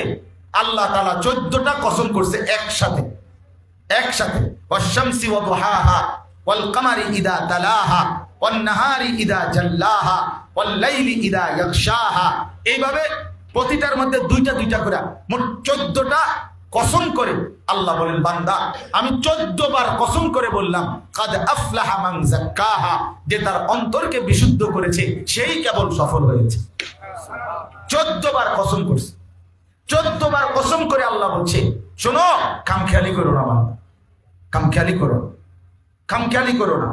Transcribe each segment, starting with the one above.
সাথে আল্লাহ তালা চোদ্দটা কসম করছে একসাথে। একসাথে। এইভাবে প্রতিটার মধ্যে দুইটা দুইটা করে মোট চোদ্দটা কসম করে আল্লাহ বলেন, বান্দা, আমি চোদ্দ বার কসম করে বললাম, কাদ আফলাহা যে তার অন্তরকে বিশুদ্ধ করেছে, সেই কেবল সফল হয়েছে। চোদ্দ বার কসম করছে। চোদ্দ বার কসম করে আল্লাহ বলছে, শোনো, কামখেয়ালি করো না বান্দা। কামখেয়ালি করো। কামখেয়ালি করো না।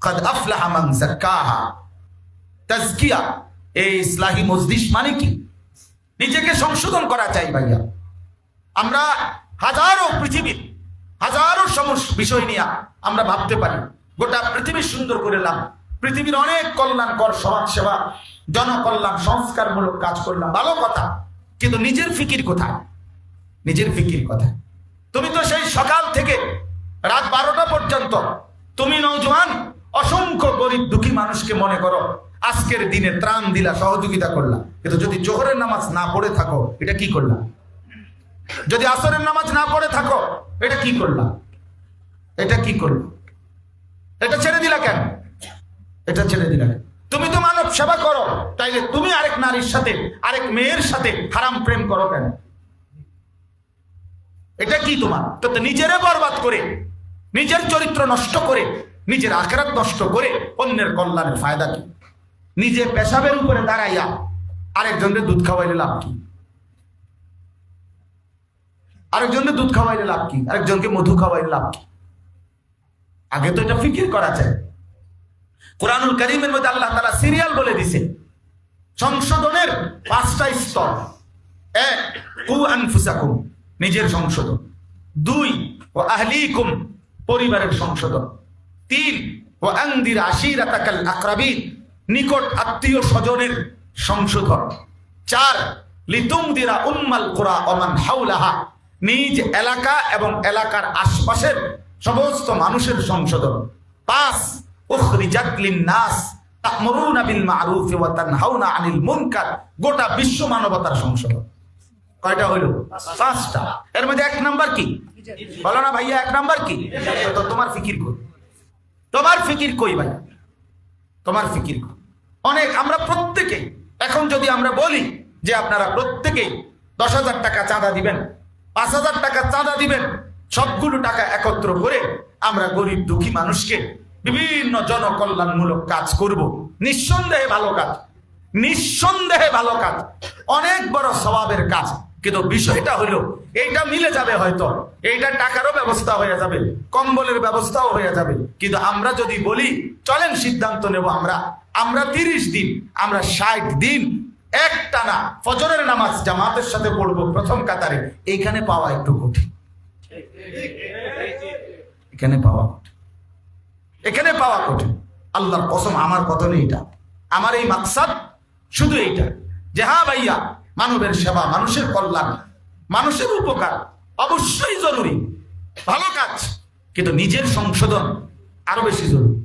কাদ আফলাহা মান জাক্কাহা তাজকিয়া, এই ইসলাহি মজলিস মানে কি? নিজেকে সংশোধন করা চাই ভাইয়া। আমরা হাজারো পৃথিবীর, হাজারো সমস্যা বিষয় নিয়ে আমরা ভাবতে পারি। গোটা পৃথিবী সুন্দর করে লাম পৃথিবীর অনেক কল্যাণকর সমাজ সেবা জনকল্যাণ, সংস্কারমূলক কাজ করলাম। ভালো কথা। কিন্তু নিজের ফিকির কোথায়? নিজের ফিকির কোথায়? তুমি তো সেই সকাল থেকে রাত বারোটা পর্যন্ত তুমি নৌজওয়ান অসংখ্য গরিব দুঃখী মানুষকে মনে করো, আজকের দিনে ত্রাণ দিলা, সহযোগিতা করলা। কিন্তু যদি জোহরের নামাজ না পড়ে থাকো, এটা কি করলা? যদি আসরের নামাজ না পড়ে থাকো, এটা কি করলাম এটা কি করল? এটা ছেড়ে দিলা কেন? এটা ছেড়ে দিলা কেন? মানব সেবা করো। তাইলে তুমি আরেক নারীর সাথে, আরেক মেয়ের সাথে হারাম প্রেম করো কেন? এটা কি তোমার? তো নিজেরে বরবাদ করে, নিজের চরিত্র নষ্ট করে, নিজের আখরাত নষ্ট করে অন্যের কল্যাণের ফায়দা কি? নিজে পেশাবের উপরে দাঁড়াইয়া আরেকজনকে দুধ খাওয়াইলে লাভ কি? আরেকজনকে দুধ খাওয়াইলে লাভ কি? আরেকজনকে মধু খাওয়াইলে লাভ কি? আগে তো এটা ফিকির করা যায়। কোরআনুল করিমের মধ্যে আল্লাহ তারা সিরিয়াল বলে দিছে। সংশোধনের পাঁচটা স্তর। এক, কু আনফুসাকুম, নিজের সংশোধন। দুই ও আহলিকুম, পরিবারের সংশোধন। তিন ও আংদির আশিরাতাকাল আকরাবিন, নিকট আত্মীয় স্বজনের সংশোধন। চার লিতুম দিরা উম্মাল কোরা অমান হাউলাহা নিজ এলাকা এবং এলাকার আশপাশের সমস্ত মানুষের সংশোধন। পাঁচ লিন-নাস তা'মুরুনা বিল মা'রুফ ওয়া তানহাউনা আনিল মুনকার। গোটা বিশ্ব মানবতার সংশোধন। কয়টা হইল? পাঁচটা। এর মধ্যে এক নাম্বার কি? বলো না ভাইয়া, এক নাম্বার কি? তো তোমার ফিকির কই? তোমার ফিকির কই ভাই তোমার ফিকির কই? অনেক, আমরা প্রত্যেকে এখন যদি আমরা বলি যে আপনারা প্রত্যেকেই দশ হাজার টাকা চাঁদা দিবেন, পাঁচ হাজার টাকা চাঁদা দিবেন, সবগুলো টাকা একত্র করে আমরা গরিব দুঃখী মানুষকে বিভিন্ন জনকল্যাণমূলক কাজ করব। নিঃসন্দেহে ভালো কাজ। নিঃসন্দেহে ভালো কাজ। অনেক বড় স্বভাবের কাজ। কিন্তু বিষয়টা হলো, এইটা মিলে যাবে হয়তো। এইটা টাকারও ব্যবস্থা হয়ে যাবে, কম্বলের ব্যবস্থাও হয়ে যাবে। কিন্তু আমরা যদি বলি, চলেন সিদ্ধান্ত নেব আমরা। আমরা তিরিশ দিন, আমরা ষাট দিন, একটানা ফজরের নামাজ জামাতের সাথে পড়ব প্রথম কাতারে। এইখানে পাওয়া একটু কঠিন। এখানে পাওয়া এখানে পাওয়া কঠিন। আল্লাহর কসম, আমার কথা নেই এটা আমার এই মাকসাদ শুধু এইটা। যে হ্যাঁ ভাইয়া, মানবের সেবা, মানুষের কল্যাণ, মানুষের উপকার অবশ্যই জরুরি। ভালো কাজ, কিন্তু নিজের সংশোধন আরও বেশি জরুরি।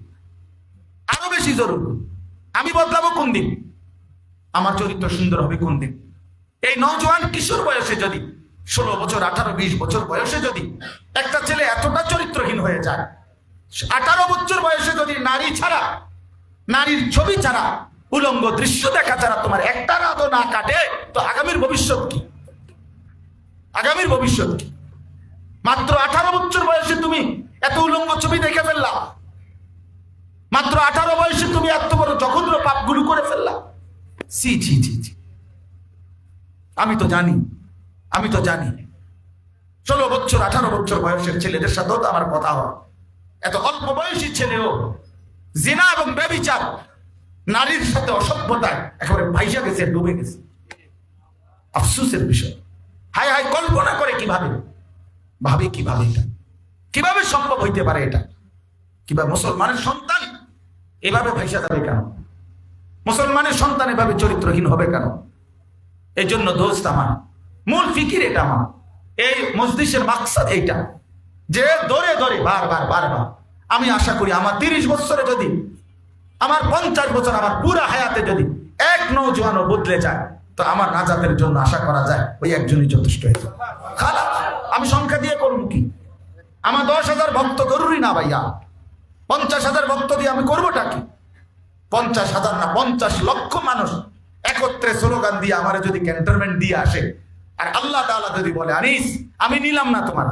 আরও বেশি জরুরি। আমি বদলাবো কোন দিন? আমার চরিত্র সুন্দর হবে কোন দিন? এই নওজোয়ান কিশোর বয়সে যদি, ষোলো বছর, আঠারো, বিশ বছর বয়সে যদি একটা ছেলে এতটা চরিত্রহীন হয়ে যায় আঠারো বছর বয়সে যদি নারী ছাড়া, নারীর ছবি ছাড়া, উলঙ্গ দৃশ্য দেখা ছাড়া তোমার একটা রাতও না কাটে, তো আগামীর ভবিষ্যৎ কি? আগামীর ভবিষ্যৎ কি? মাত্র আঠারো বছর বয়সে তুমি এত উলঙ্গ ছবি দেখে ফেললা। মাত্র আঠারো বয়সে তুমি এত বড় জঘন্য পাপগুলো করে ফেললা। ছি ছি ছি ছি। আমি তো জানি, আমি তো জানি। ষোলো বছর, আঠারো বছর বয়সের ছেলেদের সাথেও তো আমার কথা হয়। এত অল্প বয়সী ছেলেও জিনা এবং ব্যবিচার নারীর সাথে অসভ্যতায় একেবারে ভাইসা গেছে, ডুবে গেছে। আফসুসের বিষয়। হাই হাই কল্পনা করে কীভাবে? ভাবে কীভাবে এটা? কীভাবে সম্ভব হইতে পারে এটা? কীভাবে মুসলমানের সন্তান এভাবে ভাইসা যাবে কেন? মুসলমানের সন্তান এভাবে চরিত্রহীন হবে কেন? এই জন্য দোস্ত আমার, মূল ফিকির এটা আমার। এই মসজিদের মাকসাদ এইটা। যে দরে দরে বারবার বারবার আমি আশা করি আমার তিরিশ বছরে যদি, আমার পঞ্চাশ বছর আমার পুরা হায়াতে যদি এক নৌজওয়ানও বদলে যায়, তো আমার নাজাতের জন্য আশা করা যায় ওই একজনই যথেষ্ট হয়েছে। খালা আমি সংখ্যা দিয়ে করব কি? আমার দশ হাজার ভক্ত জরুরি না ভাইয়া। পঞ্চাশ হাজার ভক্ত দিয়ে আমি করবোটা কি? পঞ্চাশ হাজার না, পঞ্চাশ লক্ষ মানুষ একত্রে স্লোগান দিয়ে আমার যদি ক্যান্টনমেন্ট দিয়ে আসে, আর আল্লাহ তাআলা যদি বলে, আনিস, আমি নিলাম না তোমার।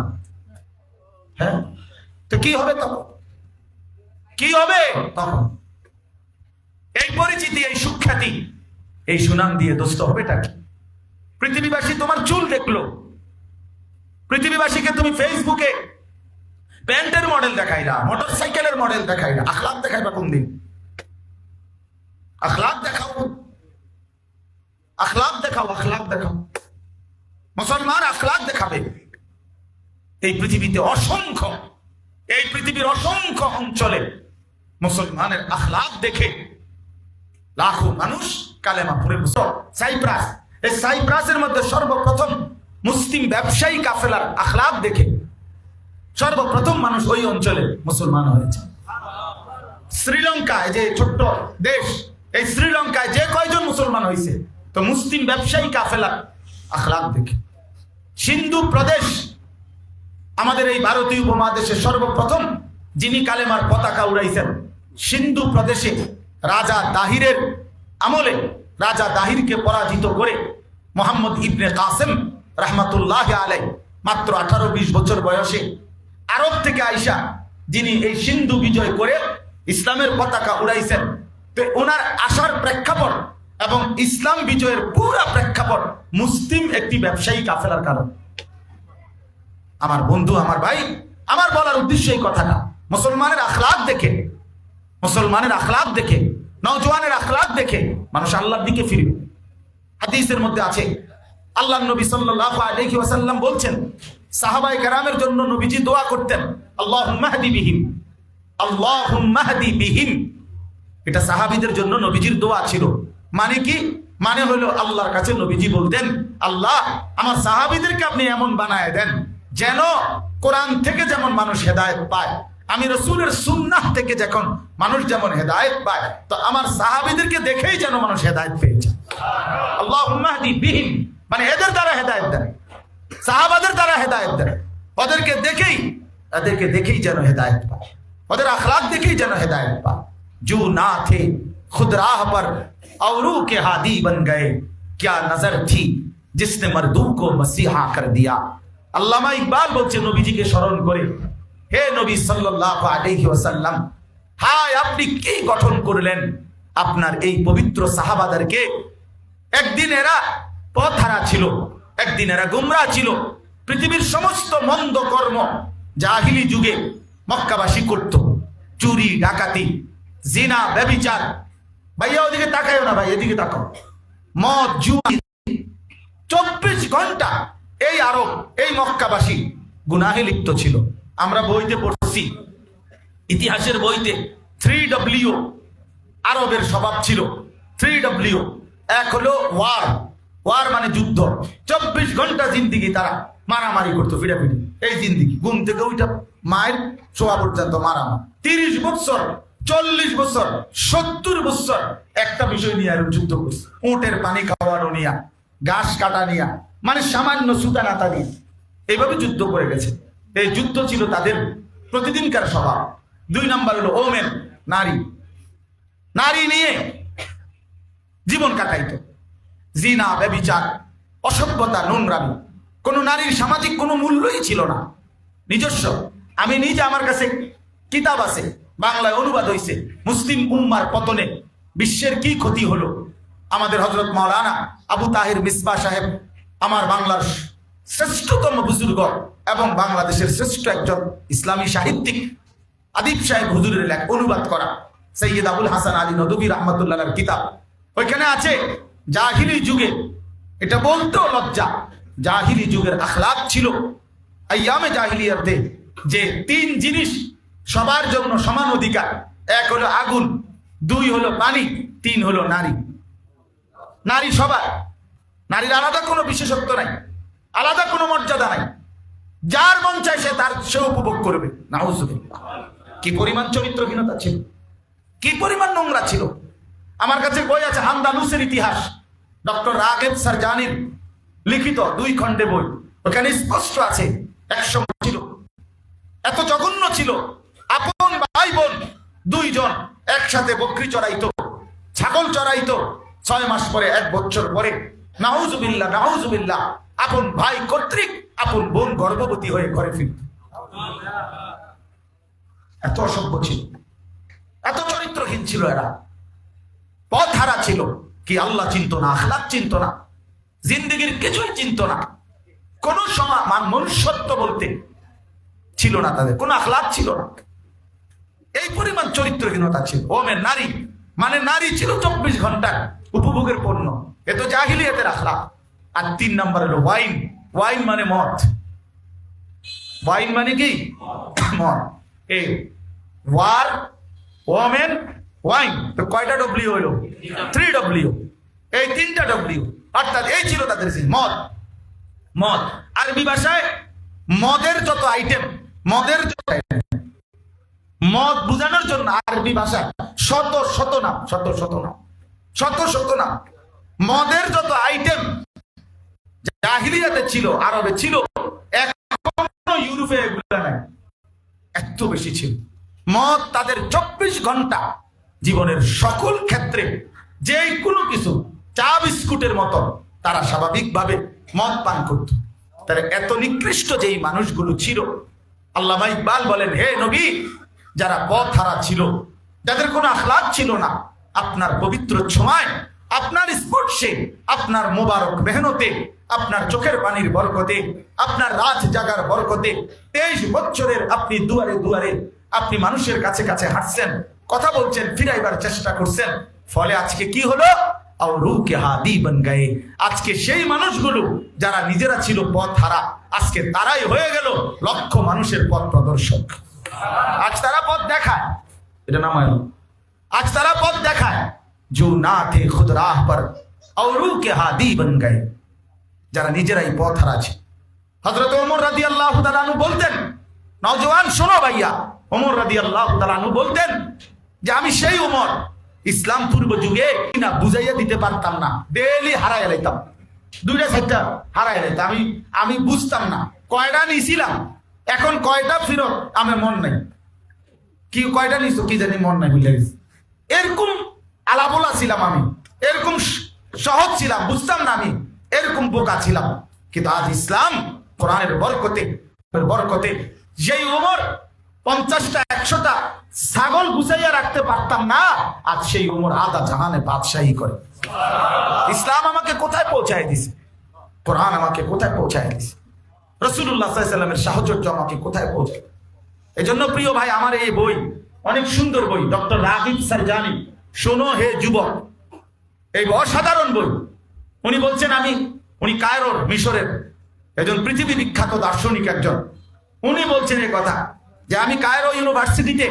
হ্যাঁ? তো কি হবে তখন? কি হবে? তখন। এই পরিচিতি এই সুখ্যাতি এই সুনাম দিয়ে দোস্ত হবেটা কি? পৃথিবীবাসী তোমার চুল দেখল। পৃথিবীবাসীকে তুমি ফেসবুকে প্যান্টের মডেল দেখাইলা মোটর সাইকেলের মডেল দেখাইলা আখলাক দেখাইবা কোন দিন? আখলাক দেখাও। আখলাক দেখাও আখলাক দেখাও। মুসলমান আখলাক দেখাবে। এই পৃথিবীতে অসংখ্য, এই পৃথিবীর অসংখ্য অঞ্চলে মুসলমানের আখলাক দেখে লাখো মানুষ কালেমা পড়ে সাইপ্রাস, এই সাইপ্রাসের মধ্যে সর্বপ্রথম মুসলিম ব্যবসায়ী কাফেলার আখলাক দেখে সর্বপ্রথম মানুষ ওই অঞ্চলে মুসলমান হয়েছে। শ্রীলঙ্কায় যে ছোট্ট দেশ, এই শ্রীলঙ্কায় যে কয়জন মুসলমান হয়েছে, তো মুসলিম ব্যবসায়ী কাফেলার আখলাক দেখে। সিন্ধু প্রদেশ আমাদের এই ভারতীয় উপমহাদেশে সর্বপ্রথম যিনি কালেমার পতাকা উড়াইছেন, সিন্ধু প্রদেশে রাজা দাহিরের আমলে, রাজা দাহিরকে পরাজিত করে মোহাম্মদ ইবনে কাসেম রহমাতুল্লাহ আলাই মাত্র আঠারো বিশ বছর বয়সে আরব থেকে আইসা যিনি এই সিন্ধু বিজয় করে ইসলামের পতাকা উড়াইছেন। তো ওনার আসার প্রেক্ষাপট এবং ইসলাম বিজয়ের পুরা প্রেক্ষাপট মুসলিম একটি ব্যবসায়ী কাফেলার কারণ। আমার বন্ধু, আমার ভাই, আমার বলার উদ্দেশ্য এই কথাটা। মুসলমানের আখলাক দেখে, মুসলমানের আখলাক দেখে, নওজোয়ানের আখলাক দেখে মানুষ আল্লাহর দিকে ফিরবে। হাদিসের মধ্যে আছে আল্লাহ নবী সাল্লাল্লাহু আলাইহি ওয়াসাল্লাম বলছেন সাহাবাই কারামের জন্য নবীজি দোয়া করতেন, আল্লাহুম্মা হাদি বিহিম, আল্লাহুম্মা হাদি বিহিম। এটা সাহাবীদের জন্য নবীজির দোয়া ছিল। মানে কি? মানে হলো আল্লাহর কাছে নবীজি বলতেন, আল্লাহ, আমার সাহাবীদেরকে আপনি এমন বানায় দেন যেন কোরআন থেকে যেমন মানুষ হেদায়েত পায় আমি রসুলের সুন্নাহ থেকে যখন মানুষ যেমন হেদায়েত পায় তো আমার সাহাবীদেরকে দেখেই যেন মানুষ হেদায়েত পেয়েছে আল্লাহ বিহীন মানে এদের দ্বারা হেদায়েত দেন সাহাবাদের দ্বারা হেদায়েত দেন ওদেরকে দেখেই এদেরকে দেখেই যেন হেদায়েত পায় ওদের আখলাক দেখেই যেন হেদায়েত পায় जो ना थे खुद राह पर औरों के हादी बन गए क्या नजर थी जिसने मर्दू को मसीहा कर दिया আল্লামা ইকবাল বলছে, নবীজিকে স্মরণ করে, হে নবী সাল্লাল্লাহু আলাইহি ওয়াসাল্লাম, হায়, আপনি কি গঠন করলেন? আপনার এই পবিত্র সাহাবাদেরকে একদিন এরা পথহারা ছিল, একদিন এরা গুমরা ছিল। পৃথিবীর সমস্ত মন্দ কর্ম জাহিলি যুগে মক্কাবাসী করত। চুরি, ডাকাতি, জিনা, ব্যবিচার। ভাইয়া, ওদিকে তাকাইও না, ভাই, এদিকে তাকাও। মদ, জুয়া, চব্বিশ ঘণ্টা এই আরব, এই মক্কাবাসী গুনাহে লিপ্ত ছিল। আমরা বইতে পড়ছি, ইতিহাসের বইতে থ্রি ডব্লিউ আরবের স্বভাব ছিল। থ্রি ডব্লিউ এক হলো ওয়ার ওয়ার মানে যুদ্ধ। চব্বিশ ঘণ্টা জিন্দিগি তারা মারামারি করতো, ফিরাফিরি। এই জিন্দিগি, ঘুম থেকে ওইটা মায়ের শোয়া পর্যন্ত মারামারি। তিরিশ বছর চল্লিশ বছর সত্তর বছর একটা বিষয় নিয়ে আর যুদ্ধ করছে। উটের পানি খাওয়ানো নিয়া। ঘাস কাটা নিয়া মানে সামান্য সুতা নাতা নিয়ে এইভাবে যুদ্ধ করে গেছে। এই যুদ্ধ ছিল তাদের প্রতিদিনকার স্বভাব। দুই নাম্বার হলো ওমেন, নারী। নারী নিয়ে জীবন কাটাইতো। জিনা ব্যবিচার অসভ্যতা, নোংরামি। কোনো নারীর সামাজিক কোনো মূল্যই ছিল না। নিজস্ব। আমি নিজে আমার কাছে কিতাব আছে, বাংলায় অনুবাদ হয়েছে মুসলিম উম্মার পতনে বিশ্বের কি ক্ষতি হলো? আমাদের হজরত মাওলানা আবু তাহির মিসবা সাহেব, আমার বাংলার শ্রেষ্ঠতম বুজুর্গ এবং বাংলাদেশের শ্রেষ্ঠ একজন ইসলামী সাহিত্যিক আদিব সাহেব হুজুরের লেখ অনুবাদ করা, সৈয়দ আবুল হাসান আলী নদবী রহমতুল্লাহর কিতাব। ওইখানে আছে, জাহিলি যুগে, এটা বলতেও লজ্জা, জাহিলি যুগের আখলাক ছিল। আইয়ামে জাহিলিয়াতে যে তিন জিনিস সবার জন্য সমান অধিকার, এক হলো আগুন, দুই হলো পানি, তিন হলো নারী। নারী সবার। নারীর আলাদা কোনো বিশেষত্ব নাই, আলাদা কোনো মর্যাদা নাই। যার মন চায় সে তার, সে উপভোগ করবে। নাউজুবিল্লাহ। কি পরিমাণ চরিত্রহীনতা ছিল, কি পরিমাণ নোংরা ছিল। আমার কাছে বই আছে, আন্দালুসের ইতিহাস। ডক্টর রাগেব সারজানির লিখিত দুই খণ্ডে বই। ওখানে স্পষ্ট আছে একসময় ছিল, এত জঘন্য ছিল। আপন ভাই বোন দুইজন একসাথে বকরি চড়াইতো, ছাগল চড়াইতো ছয় মাস পরে, এক বছর পরে, নাউজুবিল্লাহ নাউজুবিল্লাহ, আপন ভাই কর্তৃক, আপন বোন গর্ভবতী হয়ে ঘরে ফিরত এত অসভ্য ছিল। এত চরিত্রহীন ছিল এরা। পথ হারা ছিল কি আল্লাহ চিন্ত না আখলাক চিন্ত না, জিন্দগির কিছুই চিন্ত না। কোন সময় মান- মনুষ্যত্ব বলতে ছিল না তাদের, কোনো আখলাক ছিল না। এই পরিমাণ চরিত্রহীনতা ছিল। ও মে নারী মানে নারী ছিল চব্বিশ ঘণ্টার উপভোগের পণ্য। এ তো জাহিলিয়াতের আখলাক আর তিন নম্বর হলো ওয়াইন। ওয়াইন মানে মদ। ওয়াইন মানে কি? মদ। এই ওয়ার ওমেন ওয়াইন। তো কয়টা ডব্লিউ হলো? থ্রি ডব্লিউ এই তিনটা ডব্লিউ অর্থাৎ এই ছিল তাদের মদ। মদ। আরবি ভাষায় মদের যত আইটেম মদের যত item, মদ বোঝানোর জন্য আরবি ভাষায় শত শত নাম, শত শত নাম, শত শত নাম। মদের যত আইটেম জাহিলিয়াতে ছিল, আরবে ছিল, এখনও ইউরোপে এত বেশি ছিল। মদ তাদের চব্বিশ ঘণ্টা জীবনের সকল ক্ষেত্রে যে কোনো কিছু, চা বিস্কুটের মতো তারা স্বাভাবিকভাবে মদ পান করত। তারা এত নিকৃষ্ট যেই মানুষগুলো ছিল, আল্লামা ইকবাল বলেন, হে নবী যারা পথ হারা ছিল, যাদের কোনো আখলাক ছিল না, আপনার পবিত্র ছোঁয়ায় আপনার স্পর্শে, আপনার মোবারক মেহনতে, আপনার চোখের পানির বরকতে, আপনার রাত জাগার বরকতে, তেইশ বছরের আপনি দুয়ারে দুয়ারে আপনি মানুষের কাছে কাছে হাঁটছেন, কথা বলছেন, ফিরাইবার চেষ্টা করছেন। ফলে আজকে কি হলো? বন গায়ে। আজকে সেই মানুষগুলো যারা নিজেরা ছিল পথ হারা আজকে তারাই হয়ে গেল লক্ষ মানুষের পথ প্রদর্শক। আজ তারা পথ দেখায়। এটা নাম আজ তারা পথ দেখায়। জো না থে খুদ পর অরু হাদি বন গে যারা নিজেরাই পথ হারাছে হজরত অমর রাদি আল্লাহ তালানু বলতেন নজওয়ান শোনো ভাইয়া। অমর রাদি আল্লাহ তালানু বলতেন যে, আমি সেই ওমর। ইসলাম পূর্ব যুগে না বুঝাইয়া দিতে পারতাম না। ডেলি হারাই লাইতাম। দুইটা চারটা হারাই লাইতাম। আমি আমি বুঝতাম না। কয়টা নিছিলাম? এখন কয়টা ফিরত? আমার মন নাই। কি কয়টা নিছো? কি জানি মন নাই গেছে। এরকম আলাবোলা ছিলাম আমি। এরকম সহজ ছিলাম, বুঝতাম না আমি। এরকম বোকা ছিলাম। কিন্তু আজ ইসলাম কোরআনের বরকতে বরকতে যেই উমর পঞ্চাশটা, একশোটা ছাগল গুছাইয়া রাখতে পারতাম না, আজ সেই উমর আদা জাহানে বাদশাহী করে। ইসলাম আমাকে কোথায় পৌঁছায় দিছে? কোরআন আমাকে কোথায় পৌঁছায় দিছে? রসুল্লাহ সাল্লামের সাহচর্য আমাকে কোথায় পৌঁছায় জন্য প্রিয় ভাই, আমার এই বই, অনেক সুন্দর বই, ডক্টর রাগিব জানি শোনো হে যুবক, এই অসাধারণ বই। উনি বলছেন, আমি, উনি কায়রোর, মিশরের একজন পৃথিবী বিখ্যাত দার্শনিক একজন। উনি বলছেন এই কথা যে, আমি কায়রো ইউনিভার্সিটিতে,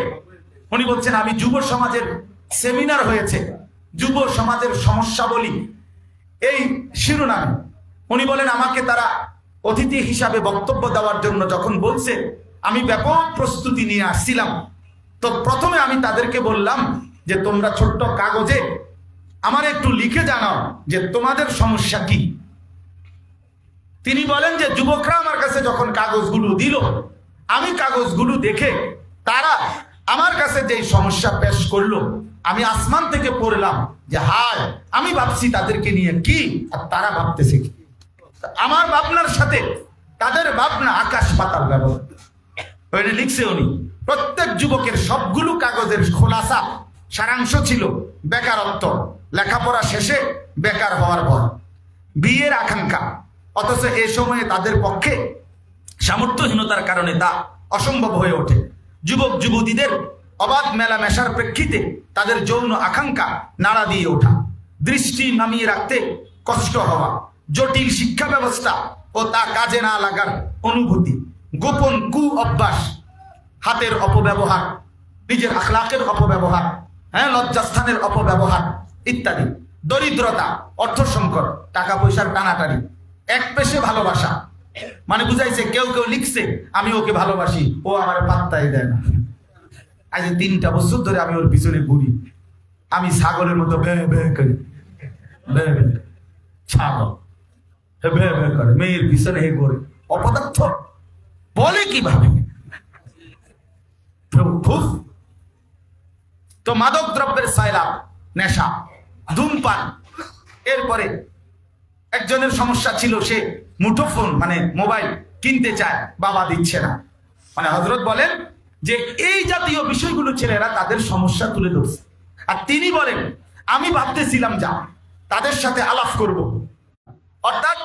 উনি বলছেন, আমি যুব সমাজের সেমিনার হয়েছে, যুব সমাজের সমস্যা বলি এই শিরোনামে উনি বলেন, আমাকে তারা অতিথি হিসাবে বক্তব্য দেওয়ার জন্য যখন বলছে, আমি ব্যাপক প্রস্তুতি নিয়ে আসছিলাম। তো প্রথমে আমি তাদেরকে বললাম যে, তোমরা ছোট্ট কাগজে আমার একটু লিখে জানাও যে, তোমাদের সমস্যা কি? তিনি বলেন যে, যুবকরা আমার কাছে যখন কাগজগুলো দিল, আমি কাগজগুলো দেখে তারা আমার কাছে যে সমস্যা পেশ করল, আমি আসমান থেকে পড়লাম যে, হায়, আমি ভাবছি তাদেরকে নিয়ে কি? আর তারা ভাবতেছে কি? আমার ভাবনার সাথে তাদের ভাবনা আকাশ ব্যবহার ওইটা লিখছে উনি। প্রত্যেক যুবকের সবগুলো কাগজের খোলাসা, সারাংশ ছিল বেকারত্ব। লেখাপড়া শেষে বেকার হওয়ার পর। বিয়ের আকাঙ্ক্ষা। অথচ এ সময়ে তাদের পক্ষে সামর্থ্যহীনতার কারণে তা অসম্ভব হয়ে ওঠে। যুবক, যুবতীদের অবাধ মেলামেশার প্রেক্ষিতে তাদের যৌন আকাঙ্ক্ষা নাড়া দিয়ে ওঠা। দৃষ্টি নামিয়ে রাখতে কষ্ট হওয়া। জটিল শিক্ষা ব্যবস্থা ও তা কাজে না লাগার অনুভূতি, গোপন কু অভ্যাস হাতের অপব্যবহার, নিজের আখলাকের অপব্যবহার হ্যাঁ লজ্জাস্থানের অপব্যবহার ইত্যাদি, দরিদ্রতা, অর্থ সংকট, টাকা পয়সার টানাটানি, এক পেশে ভালোবাসা। মানে বুঝাইছে, কেউ কেউ লিখছে, আমি ওকে ভালোবাসি, ও আমার পাত্তাই দেয় না। আজ তিনটা বছর ধরে আমি ওর পিছনে ঘুরি। আমি ছাগলের মতো বে বে করি। বে বে। ছাগল। করে, মেয়ের পিছনে হে করে অপদার্থ। বলে কীভাবে? তো মাদক দ্রব্যের সাইলাম নেশা, ধূমপান। এরপরে একজনের সমস্যা ছিল, সে মুঠোফোন মানে মোবাইল কিনতে চায়, বাবা দিচ্ছে না। মানে হজরত বলেন যে, এই জাতীয় বিষয়গুলো ছেলেরা তাদের সমস্যা তুলে ধরছে। আর তিনি বলেন, আমি ভাবতেছিলাম, যা, তাদের সাথে আলাপ করব। অর্থাৎ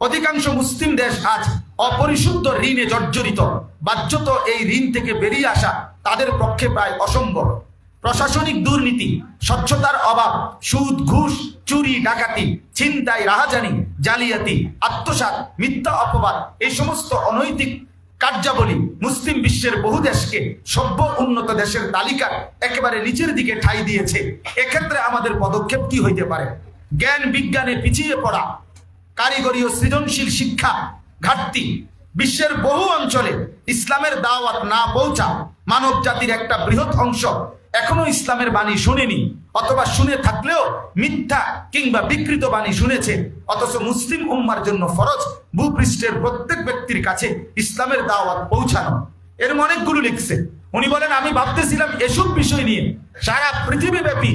অধিকাংশ মুসলিম দেশ আজ অপরিশুদ্ধ ঋণে জর্জরিত। বাধ্যত এই ঋণ থেকে বেরিয়ে আসা তাদের পক্ষে প্রায় অসম্ভব। প্রশাসনিক দুর্নীতি, স্বচ্ছতার অভাব, সুদ, ঘুষ, চুরি, ডাকাতি, ছিনতাই, রাহাজানি, জালিয়াতি, আত্মসাৎ, মিথ্যা অপবাদ এই সমস্ত অনৈতিক কার্যাবলী মুসলিম বিশ্বের বহু দেশকে সভ্য উন্নত দেশের তালিকা একেবারে নিচের দিকে ঠাই দিয়েছে। এক্ষেত্রে আমাদের পদক্ষেপ কি হইতে পারে? জ্ঞান বিজ্ঞানে পিছিয়ে পড়া কারিগরি ও সৃজনশীল শিক্ষা ঘাটতি। বিশ্বের বহু অঞ্চলে ইসলামের দাওয়াত না পৌঁছা মানব জাতির একটা বৃহৎ অংশ এখনও ইসলামের বাণী শুনেনি, অথবা শুনে থাকলেও মিথ্যা কিংবা বিকৃত বাণী শুনেছে, অথচ মুসলিম উম্মার জন্য ফরজ ভূপৃষ্ঠের প্রত্যেক ব্যক্তির কাছে ইসলামের দাওয়াত পৌঁছানো। এরম অনেকগুলো লিখছে। উনি বলেন, আমি ভাবতেছিলাম এসব বিষয় নিয়ে সারা পৃথিবীব্যাপী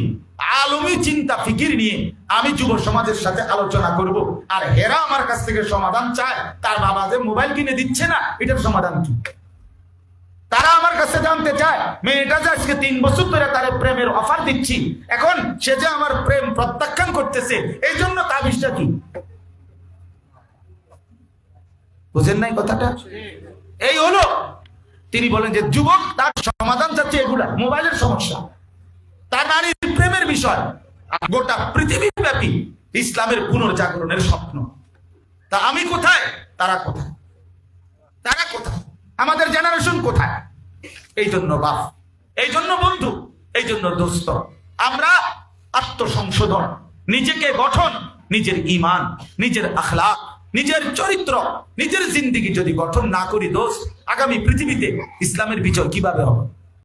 আলমী চিন্তা ফিকির নিয়ে আমি যুব সমাজের সাথে আলোচনা করব। আর হেরা আমার কাছ থেকে সমাধান চায়, তার বাবা যে মোবাইল কিনে দিচ্ছে না, এটার সমাধান কি? তারা আমার কাছে জানতে চায়, মেয়েটা যে আজকে তিন বছর ধরে তার প্রেমের অফার দিচ্ছি, এখন সে যে আমার প্রেম প্রত্যাখ্যান করতেছে, এই জন্য তাবিজটা কি? বুঝেন নাই কথাটা? এই হলো, তিনি বলেন যে, যুবক, তার সমাধান চাচ্ছে এগুলা, মোবাইলের সমস্যা। তার নারীর প্রেমের বিষয়। গোটা পৃথিবী ব্যাপী ইসলামের পুনর্জাগরণের স্বপ্ন। তা আমি কোথায়? তারা কোথায়? তারা কোথায়? আমাদের জেনারেশন কোথায়? এই জন্য বাপ, এই জন্য বন্ধু, এই জন্য দোস্ত। আমরা আত্মসংশোধন, নিজেকে গঠন, নিজের ইমান নিজের আখলাক নিজের চরিত্র, নিজের জিন্দিগি যদি গঠন না করি দোষ আগামী পৃথিবীতে ইসলামের বিজয় কীভাবে হবে?